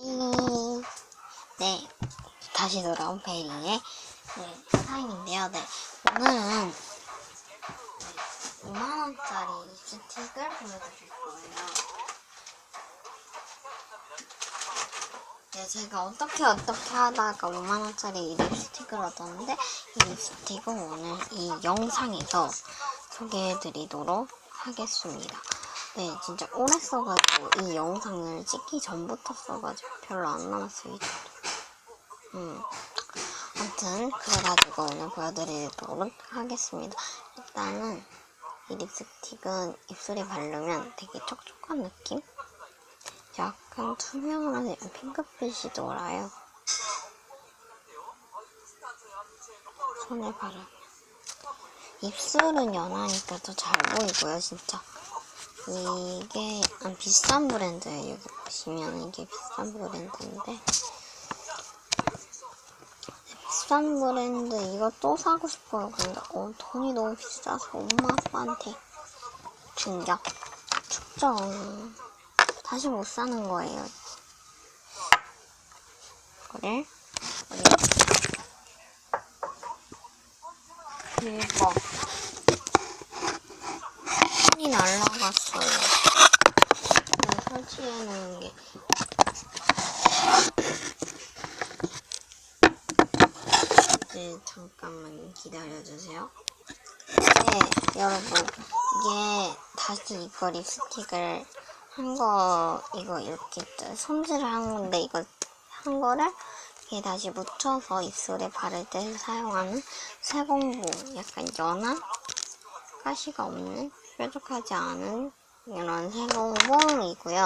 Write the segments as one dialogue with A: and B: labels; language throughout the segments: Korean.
A: 음, 네, 다시 돌아온 베리의 네, 타임인데요. 네, 오늘은 5만원짜리 립스틱을 보여드릴 거예요. 네, 제가 어떻게 어떻게 하다가 5만원짜리 립스틱을 얻었는데, 이 립스틱은 오늘 이 영상에서 소개해드리도록 하겠습니다. 네, 진짜 오래 써가지고 이 영상을 찍기 전부터 써가지고 별로 안 남았어요. 음. 아무튼 그래가지고 오늘 보여드리도록 하겠습니다. 일단은 이 립스틱은 입술에 바르면 되게 촉촉한 느낌? 약간 투명하면서 약간 핑크빛이 돌아요. 손에 바르면. 입술은 연하니까 더 잘 보이고요, 진짜. 이게 아, 비싼 브랜드예요. 여기 보시면 이게 비싼 브랜드인데 비싼 브랜드 이거 또 사고 싶어요. 근데 어, 돈이 너무 비싸서 엄마 아빠한테 충격. 축전 다시 못 사는 거예요. 이거를 이거 손이 날라 갔어요. 네, 설치해 놓은 게. 네, 잠깐만 기다려주세요. 네, 여러분. 이게 다시 이거 립스틱을 한 거, 이거 이렇게 손질을 한 건데, 이거 한 거를 이렇게 다시 묻혀서 입술에 바를 때 사용하는 세공부. 약간 연한? 가시가 없는? 뾰족하지 않은 이런 세공봉이고요.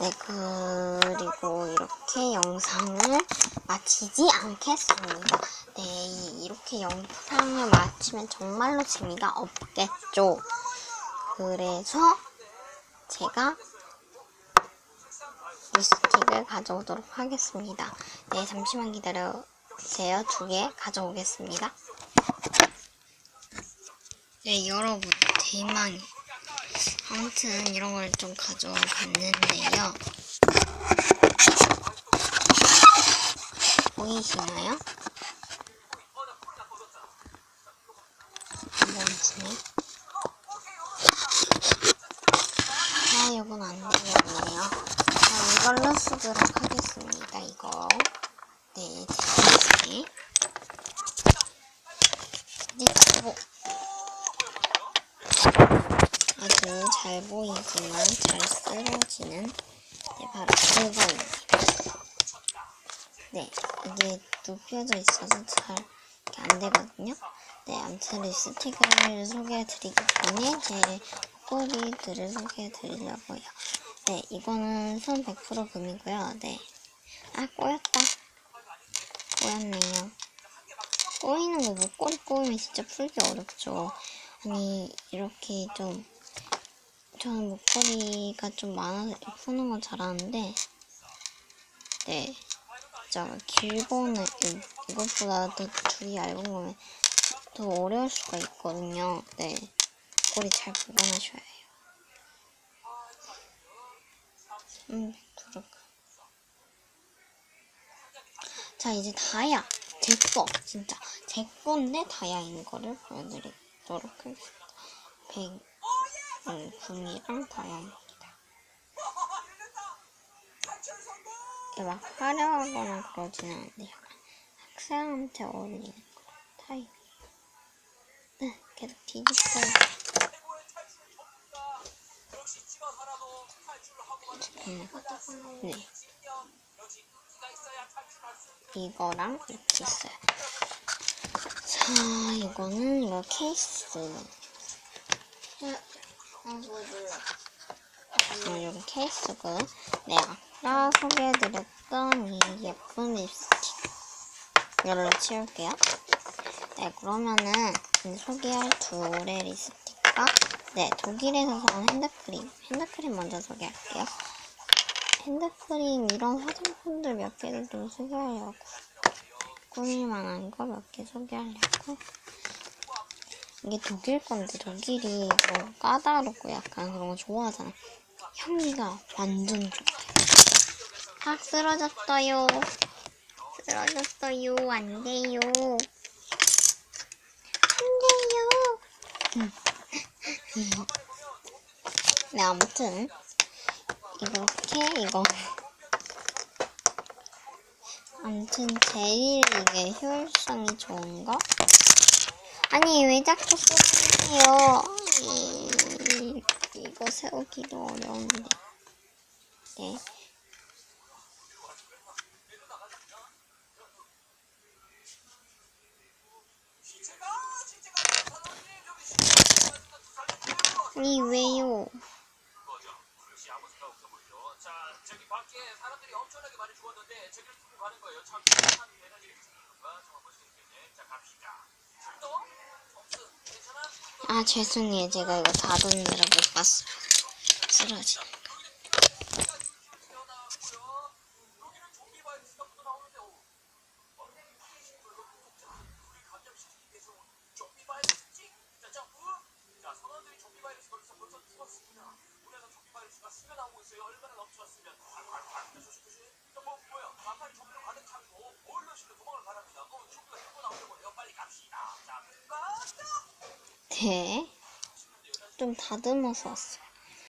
A: 네, 그리고 이렇게 영상을 마치지 않겠습니다. 네, 이- 이렇게 영상을 마치면 정말로 재미가 없겠죠. 그래서 제가 립스틱을 가져오도록 하겠습니다. 네, 잠시만 기다려주세요. 두 개 가져오겠습니다. 네, 여러분, 대망. 아무튼 이런 걸 좀 가져와 봤는데요. 보이시나요? 안 보이시네. 아, 이건 안 되겠네요. 자, 이걸로 쓰도록 하겠습니다. 이거. 네, 이제 이제 뭐 아주 잘 보이지만 잘 쓰러지는 네, 바로 그거입니다. 네, 이게 눕혀져 있어서 잘 안 되거든요. 네, 아무튼 립스틱을 소개해드리기 전에 제 꼬리들을 소개해드리려고요. 네, 이거는 손100% 금이고요. 네. 아, 꼬였다. 꼬였네요. 꼬이는 거 목걸이 꼬이면 진짜 풀기 어렵죠. 아니, 이렇게 좀 저는 목걸이가 좀 많아서 푸는 건 잘하는데, 네. 진짜 길거는 이- 이것보다 더 줄이 얇은 거면 더 어려울 수가 있거든요. 네. 목걸이 잘 보관하셔야 해요. 음, 그럴까. 자, 이제 다이아. 제 거, 진짜. 제 건데 다이아인 거를 보여드리도록 하겠습니다. 100, 음, 금이랑 다이아입니다. 이게 막 화려하거나 않는데 약간 학생한테 어울리는 타입이에요. 네, 계속 뒤집어요. 네. 이거랑 이렇게 있어요. 자, 이거는 이거 케이스. 어, 여기 케이스고, 네, 아까 소개해드렸던 이 예쁜 립스틱. 이걸로 치울게요. 네, 그러면은 이 소개할 둘의 립스틱과, 네, 독일에서 사온 핸드크림. 핸드크림 먼저 소개할게요. 핸드크림 이런 화장품들 몇 개를 좀 소개하려고. 꾸밀 만한 거 몇 개 소개하려고. 이게 독일 건데 독일이 뭐 까다롭고 약간 그런 거 좋아하잖아. 향기가 완전 좋아요. 아, 쓰러졌어요. 쓰러졌어요. 안 돼요. 안 돼요. 음. 네, 아무튼. 이렇게, 이거. 아무튼, 제일 이게 효율성이 좋은 거? 아니, 왜 자꾸? 이, 이거 세우기도 어려운데. 네. 아니, 왜요?
B: 자, 갑시다. 아,
A: 죄송해요. 제가 이거 다루느라 못 봤어요. 쓰러지.
B: 태어나고요. 여기는 좀비 바이러스가 묻어나오는데 오. 우리 감염시키기 위해서 온 좀비 바이러스지? 자, 점프. 자, 선원들이 좀비 바이러스 걸려서 벌써 죽었습니다. 문에서 좀비 바이러스가 스며나오고 있어요. 얼마나 넘쳐왔으면. 콸콸콸. 조심조심. 자, 뭐, 뭐야. 간판이 좀비로 가득 차고 얼른실로 도망을 가랍니다. 어, 좀비가 자꾸 나오려고요. 빨리
A: 네. 좀 다듬어서 왔어요.